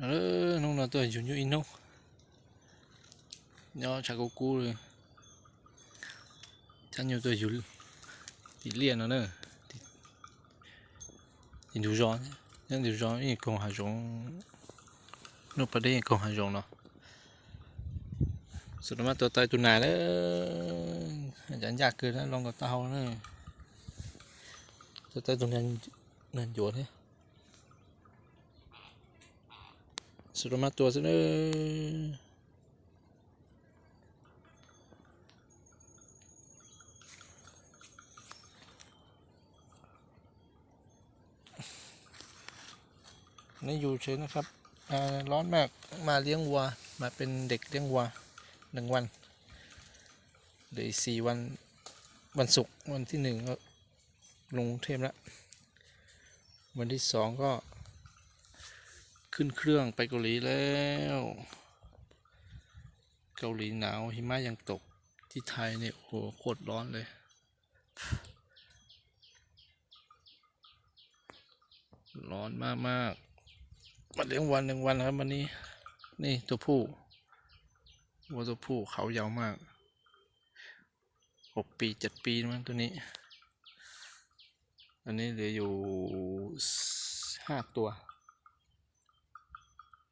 เออน้องน่ะตัวอยู่อยู่อินโนเนาะชากูกูเลยฉันอยู่ตัวอยู่ติเลียนเนอะติดูร้อนยังดูร้อนอีกงหาจงนู่นประเดี๋ยวกงหาจงเนาะ สุดยอาจารย์อยากเกินแล้วลองกับเตาเนอะตัวตายตัวนั้นนั่นโยนเนี่ยสุดมาตัวซะเลยนี่อยู่เฉยนะครับอ่าร้อนมากมาเลี้ยงวัว มาเป็นเด็กเลี้ยงวัวหนึ่งวันเหลืออีกสี่วันวันศุกร์วันที่หนึ่งก็ลงกรุงเทพแล้ววันที่สองก็ ขึ้นเครื่องไปเกาหลีแล้ว เกาหลีหนาวหิมะยังตกที่ไทยเนี่ยโอ้โหโคตรร้อนเลย ร้อนมากมากมาเลี้ยงวันหนึ่งวันครับวันนี้ นี่ตัวผู้วัวตัวผู้เขายาวมากหกปีเจ็ดปีมั้งตัวนี้ อันนี้เหลืออยู่ห้าตัว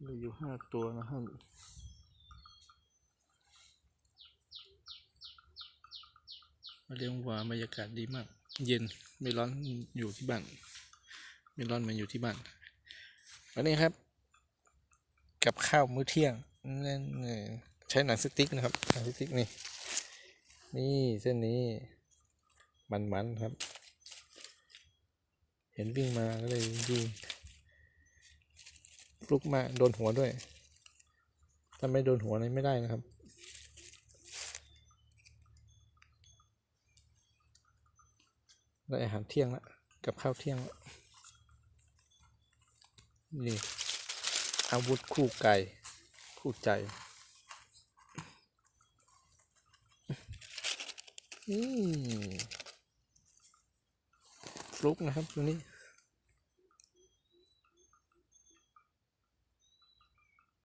เหลือยู่ห้าตัวนะครับมาเลี้ยงวัวบรรยากาศดีมาก เย็นไม่ร้อนอยู่ที่บ้านไม่ร้อนเหมือนอยู่ที่บ้านวันนี้ครับ กับข้าวมื้อเที่ยงนั่นใช้หนังสติ๊กนะครับหนังสติ๊กนี่นี่เส้นนี้มันๆครับ เห็นวิ่งมาก็เลยยิง ลุกมาโดนหัวด้วย ถ้าไม่โดนหัวนี่ไม่ได้นะครับ ได้อาหารเที่ยงละกับข้าวเที่ยงละนี่อาวุธคู่ไก่คู่ใจนี่ฟลุกนะครับตัวนี้